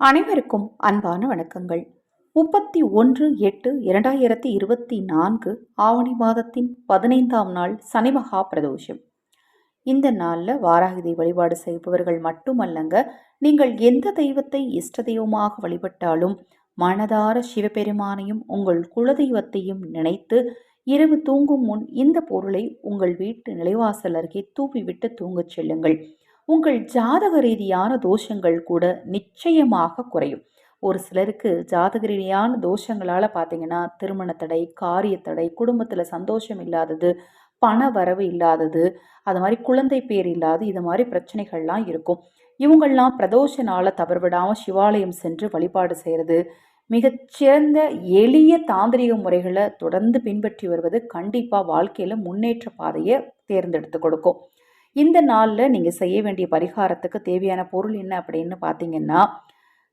அனைவருக்கும் அன்பான வணக்கங்கள். முப்பத்தி ஒன்று எட்டு இரண்டாயிரத்தி இருபத்தி நான்கு ஆவணி மாதத்தின் பதினைந்தாம் நாள் சனி மகா பிரதோஷம். இந்த நாளில் வாராகிதை வழிபாடு செய்பவர்கள் மட்டுமல்லங்க நீங்கள் எந்த தெய்வத்தை இஷ்ட தெய்வமாக வழிபட்டாலும் மனதார சிவபெருமானையும் உங்கள் குலதெய்வத்தையும் நினைத்து இரவு தூங்கும் முன் இந்த பொருளை உங்கள் வீட்டு நிலைவாசல் அருகே தூவிவிட்டு தூங்கச் செல்லுங்கள். உங்கள் ஜாதக ரீதியான தோஷங்கள் கூட நிச்சயமாக குறையும். ஒரு சிலருக்கு ஜாதக ரீதியான தோஷங்களால் பார்த்தீங்கன்னா திருமண தடை காரிய தடை குடும்பத்தில் சந்தோஷம் இல்லாதது பண வரவு இல்லாதது அது மாதிரி குழந்தை பேர் இல்லாது இது மாதிரி பிரச்சனைகள்லாம் இருக்கும். இவங்கள்லாம் பிரதோஷ நாளை தவறுவிடாமல் சிவாலயம் சென்று வழிபாடு செய்கிறது மிகச்சிறந்த எளிய தாந்திரிக முறைகளை தொடர்ந்து பின்பற்றி வருவது கண்டிப்பாக வாழ்க்கையில் முன்னேற்ற பாதையை தேர்ந்தெடுத்து கொடுக்கும். இந்த நாளில் நீங்கள் செய்ய வேண்டிய பரிகாரத்துக்கு தேவையான பொருள் என்ன அப்படின்னு பார்த்தீங்கன்னா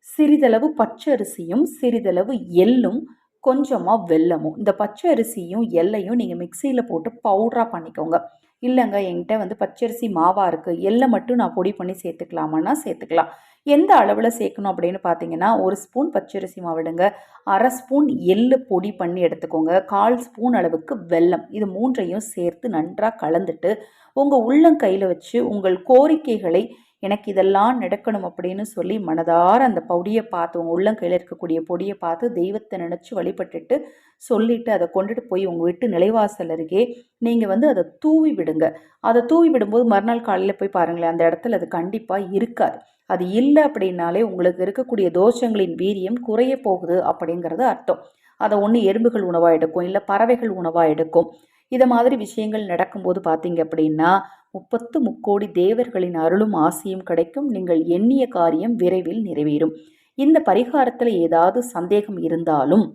சிறிதளவு பச்சரிசியும் சிறிதளவு எள்ளும் கொஞ்சமாக வெல்லமும் இந்த பச்சை அரிசியும் எல்லையும் நீங்கள் மிக்சியில் போட்டு பவுடராக பண்ணிக்கோங்க. இல்லைங்க என்கிட்ட வந்து பச்சரிசி மாவாக இருக்குது எல்லை மட்டும் நான் பொடி பண்ணி சேர்த்துக்கலாமான்னா சேர்த்துக்கலாம். எந்த அளவில் சேர்க்கணும் அப்படின்னு பார்த்தீங்கன்னா ஒரு ஸ்பூன் பச்சரிசி மாவிடுங்க அரை ஸ்பூன் எள்ளு பொடி பண்ணி எடுத்துக்கோங்க. கால் ஸ்பூன் அளவுக்கு வெல்லம். இது மூன்றையும் சேர்த்து நன்றாக கலந்துட்டு உங்கள் உள்ளங்கையில் வச்சு உங்கள் கோரிக்கைகளை எனக்கு இதெல்லாம் நடக்கணும் அப்படின்னு சொல்லி மனதார அந்த பொடியை பார்த்து உங்கள் உள்ளங்கையில் இருக்கக்கூடிய பொடியை பார்த்து தெய்வத்தை நினச்சி வழிபட்டுட்டு சொல்லிவிட்டு அதை கொண்டுட்டு போய் உங்கள் வீட்டு நிலைவாசல் அருகே நீங்கள் வந்து அதை தூவி விடுங்க. அதை தூவி விடும்போது மறுநாள் காலையில் போய் பாருங்களேன் அந்த இடத்துல அது கண்டிப்பாக இருக்காது. அது இல்லை அப்படின்னாலே உங்களுக்கு இருக்கக்கூடிய தோஷங்களின் வீரியம் குறைய போகுது அப்படிங்கிறது அர்த்தம். அதை ஒன்று எறும்புகள் உணவாக எடுக்கும் இல்லை பறவைகள் உணவாக எடுக்கும். இதை மாதிரி விஷயங்கள் நடக்கும்போது பார்த்தீங்க அப்படின்னா முப்பத்து முக்கோடி தேவர்களின் அருளும் ஆசையும் கிடைக்கும். நீங்கள் எண்ணிய காரியம் விரைவில் நிறைவேறும். இந்த பரிகாரத்தில் ஏதாவது சந்தேகம் இருந்தாலும்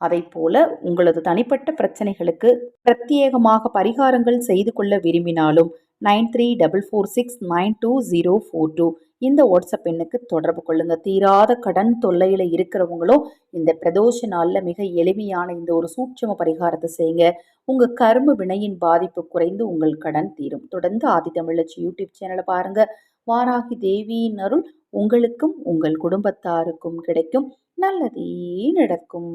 அதை போல உங்களது தனிப்பட்ட பிரச்சனைகளுக்கு பிரத்யேகமாக பரிகாரங்கள் செய்து கொள்ள விரும்பினாலும் nine three double four six nine two zero four two இந்த வாட்ஸ்அப் எண்ணுக்கு தொடர்பு கொள்ளுங்க. தீராத கடன் தொல்லையில் இருக்கிறவங்களும் இந்த பிரதோஷ நாளில் மிக எளிமையான இந்த ஒரு சூட்சம பரிகாரத்தை செய்யுங்க. உங்கள் கரும வினையின் பாதிப்பு குறைந்து உங்கள் கடன் தீரும். தொடர்ந்து ஆதி தமிழச்சி யூடியூப் சேனலை பாருங்க. வாராகி தேவியின் அருள் உங்களுக்கும் உங்கள் குடும்பத்தாருக்கும் கிடைக்கும். நல்லதே நடக்கும்.